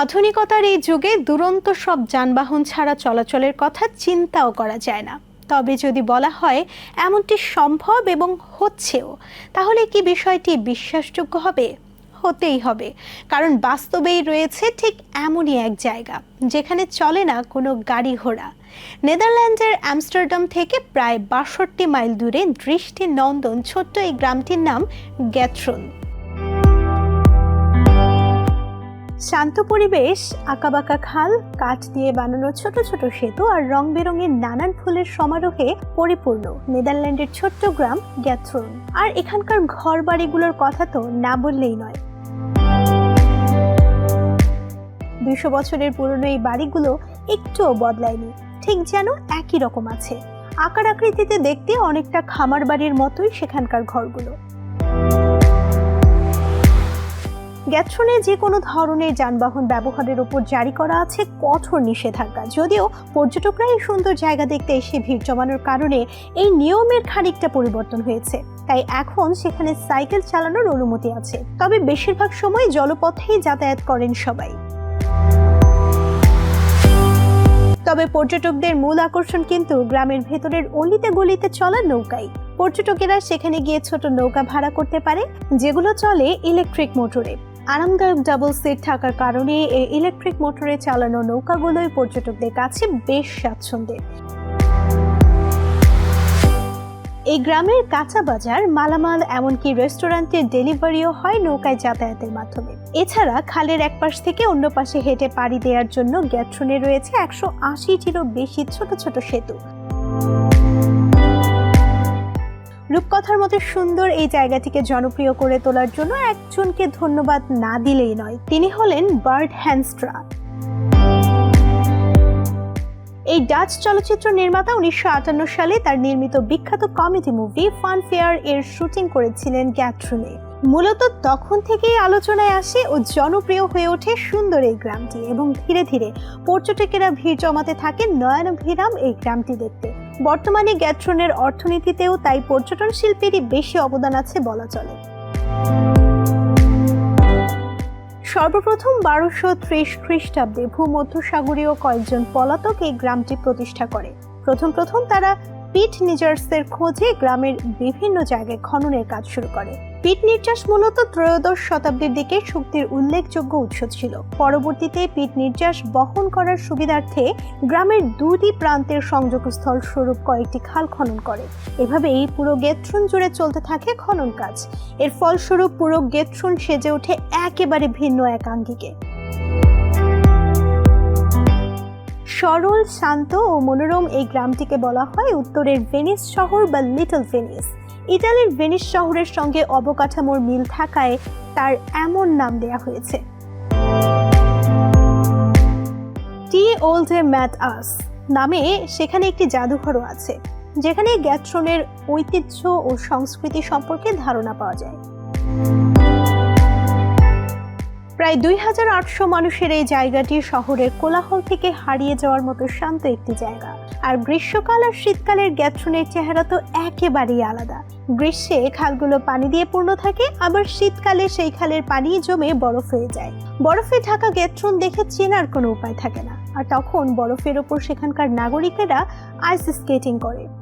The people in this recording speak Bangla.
আধুনিকতার এই যুগে দুরন্ত সব যানবাহন ছাড়া চলাচলের কথা চিন্তাও করা যায় না। তবে যদি বলা হয় এমনটি সম্ভব এবং হচ্ছেও, তাহলে কি বিষয়টি বিশ্বাসযোগ্য হবে? হতেই হবে, কারণ বাস্তবেই রয়েছে ঠিক এমনই এক জায়গা, যেখানে চলে না কোনো গাড়ি ঘোড়া। নেদারল্যান্ডের আমস্টারডাম থেকে প্রায় বাষট্টি মাইল দূরে দৃষ্টি নন্দন ছোট্ট এই গ্রামটির নাম গ্যাথ্রন। শান্ত পরিবেশ, আঁকাবাঁকা খাল, কাঠ দিয়ে বানানো ছোট ছোট সেতু আর রং বেরঙের নানান ফুলের সমারোহে পরিপূর্ণ। নেদারল্যান্ডের ছোট্ট গ্রাম গ্যাথরন আর এখানকার ঘর বাড়িগুলোর কথা তো না বললেই নয়। দুইশো বছরের পুরনো এই বাড়িগুলো একটুও বদলায়নি। ঠিক যেন একই রকম আছে। আকার আকৃতিতে দেখতে অনেকটা খামার বাড়ির মতোই সেখানকার ঘরগুলো। গ্যাথ্রনে যে কোনো ধরনের যানবাহন ব্যবহারের উপর জারি করা আছে কঠোর নিষেধাজ্ঞা। যদিও পর্যটকরা এই সুন্দর জায়গা দেখতে এসে ভিড় জমানোর কারণে এই নিয়মের খানিকটা পরিবর্তন হয়েছে। তাই এখন সেখানে সাইকেল চালানোর অনুমতি আছে। তবে বেশিরভাগ সময় জলপথেই যাতায়াত করেন সবাই। তবে পর্যটকদের মূল আকর্ষণ কিন্তু গ্রামের ভেতরের অলিতে গলিতে চলা নৌকাই। পর্যটকেরা সেখানে গিয়ে ছোট নৌকা ভাড়া করতে পারে, যেগুলো চলে ইলেকট্রিক মোটরে। আরামদায়ক ডাবল সিট থাকার কারণে এই ইলেকট্রিক মোটরে চালানো নৌকাগুলোই পর্যটকদের কাছে বেশ স্বাচ্ছন্দ্যের এই গ্রামের কাঁচা বাজার মালামাল এমনকি রেস্টুরেন্টের ডেলিভারিও হয় নৌকায় যাতায়াতের মাধ্যমে। এছাড়া খালের এক পাশ থেকে অন্য পাশে হেঁটে পাড়ি দেওয়ার জন্য গ্যাট্রনে রয়েছে একশো আশিটিরও বেশি ছোট ছোট সেতু। রূপকথার মতো সুন্দর এই জায়গাটিকে জনপ্রিয় করে তোলার জন্য একজনকে ধন্যবাদ না দিলেই নয়। তিনি হলেন বার্ড হ্যান্সট্রা। এই ডাচ চলচ্চিত্র নির্মাতা উনিশশো আটান্ন সালে তার নির্মিত বিখ্যাত কমেডি মুভি ফান ফেয়ার এর শুটিং করেছিলেন গ্যাট্রুনে মূলত তখন থেকেই আলোচনায় আসে ও জনপ্রিয় হয়ে ওঠে সুন্দর এই গ্রামটি এবং ধীরে ধীরে পর্যটকেরা ভিড় জমাতে থাকে নয়নভিরাম এই গ্রামটি দেখতে। বর্তমানে গ্যাট্রনের অর্থনীতিতেও তাই পর্যটন শিল্পেরই বেশি অবদান আছে বলা চলে। সর্বপ্রথম বারোশো ত্রিশ খ্রিস্টাব্দে ভূমধ্যসাগরীয় কয়েকজন পলাতক এই গ্রামটি প্রতিষ্ঠা করে। প্রথম প্রথম তারা পিট নিজার্সের খোঁজে গ্রামের বিভিন্ন জায়গায় খননের কাজ শুরু করে। পিট নির্যাস মূলত ত্রয়োদশ শতাব্দীর দিকে শক্তির উল্লেখযোগ্য উৎস ছিল। পরবর্তীতে পিট নির্যাস বহন করার সুবিধার্থে গ্রামের দুটি প্রান্তের সংযোগস্থল স্বরূপ কয়েকটি খাল খনন করে। এভাবে এই পুরো গেথ্রুন জুড়ে চলতে থাকে খনন কাজ। এর ফলস্বরূপ পুরো গেথ্রুন সেজে ওঠে একেবারে ভিন্ন এক আঙ্গিকে। সরল, শান্ত ও মনোরম এই গ্রামটিকে বলা হয় উত্তরের ভেনিস শহর বা লিটল ভেনিস। ইটালির ভেনিস শহরের সঙ্গে অবকাঠামোর মিল থাকায় তার এমন নাম দেয়া হয়েছে। টি ওল্ডে ম্যাট আস নামে সেখানে একটি জাদুঘরও আছে, যেখানে গ্যাথ্রনের ঐতিহ্য ও সংস্কৃতি সম্পর্কে ধারণা পাওয়া যায়। প্রায় দুই হাজার আটশো মানুষের এই জায়গাটি শহরের কোলাহল থেকে হারিয়ে যাওয়ার মতো শান্ত একটি জায়গা। আর গ্রীষ্মকাল আর শীতকালের গ্যাথ্রনের চেহারা তো একেবারেই আলাদা। গ্রীষ্মে খালগুলো পানি দিয়ে পূর্ণ থাকে, আবার শীতকালে সেই খালের পানি জমে বরফ হয়ে যায়। বরফে ঢাকা গ্যাথ্রন দেখে চেনার কোনো উপায় থাকে না। আর তখন বরফের ওপর সেখানকার নাগরিকেরা আইস স্কেটিং করে।